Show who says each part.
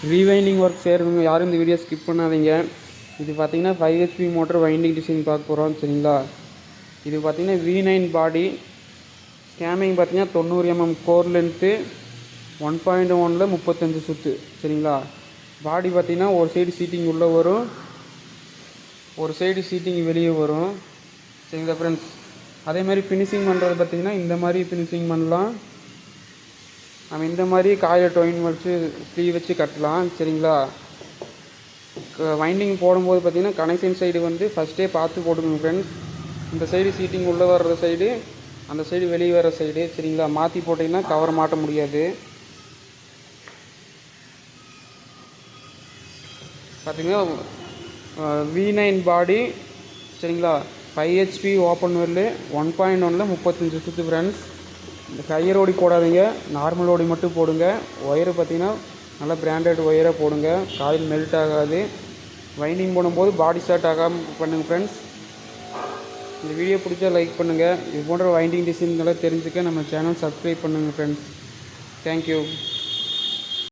Speaker 1: Rewinding work செய்கிறவங்க யாரும் இந்த வீடியோ ஸ்கிப் பண்ணாதீங்க. இது பார்த்தீங்கன்னா five HP motor winding design பார்க்க போகிறோம் சரிங்களா? இது பார்த்திங்கன்னா வி நைன் பாடி ஸ்கேமிங் பார்த்திங்கன்னா தொண்ணூறு MM core length one point ஒனில் முப்பத்தஞ்சு சுற்று சரிங்களா? பாடி பார்த்திங்கன்னா ஒரு சைடு சீட்டிங் உள்ளே வரும் ஒரு சைடு சீட்டிங் வெளியே வரும் சரிங்களா ஃப்ரெண்ட்ஸ் அதே மாதிரி ஃபினிஷிங் பண்ணுறது பார்த்திங்கன்னா இந்த மாதிரி ஃபினிஷிங் பண்ணலாம். நம்ம இந்த மாதிரி காயில் டொயின் வச்சு ஸ்லீவ் வச்சு கட்டலாம் சரிங்களா? வைண்டிங் போடும்போது பார்த்தீங்கன்னா கனெக்ஷன் சைடு வந்து ஃபஸ்ட்டே பார்த்து போட்டுக்கணும் ஃப்ரெண்ட்ஸ் இந்த சைடு சீட்டிங் உள்ளே வர்ற சைடு அந்த சைடு வெளியே வர சைடு சரிங்களா? மாற்றி போட்டிங்கன்னா கவர் மாட்ட முடியாது. பார்த்தீங்கன்னா வி நைன் பாடி சரிங்களா? Five HP open well one point ஒனில் முப்பத்தஞ்சு சுற்று ஃப்ரெண்ட்ஸ் இந்த ஹையர் ஓடி போடாதீங்க. நார்மல் ஓடி மட்டும் போடுங்க. ஒயரு பார்த்தீங்கன்னா நல்லா பிராண்டட் ஒயராக போடுங்க. காயில் மெல்ட் ஆகாது. வைண்டிங் போடும்போது பாடி ஷார்ட் ஆகாமல் பண்ணுங்கள் ஃப்ரெண்ட்ஸ் இந்த வீடியோ பிடிச்சா லைக் பண்ணுங்கள் இது போன்ற வைண்டிங் டிசைன்களை தெரிஞ்சுக்க நம்ம சேனல் சப்ஸ்கிரைப் பண்ணுங்கள் ஃப்ரெண்ட்ஸ் தேங்க்யூ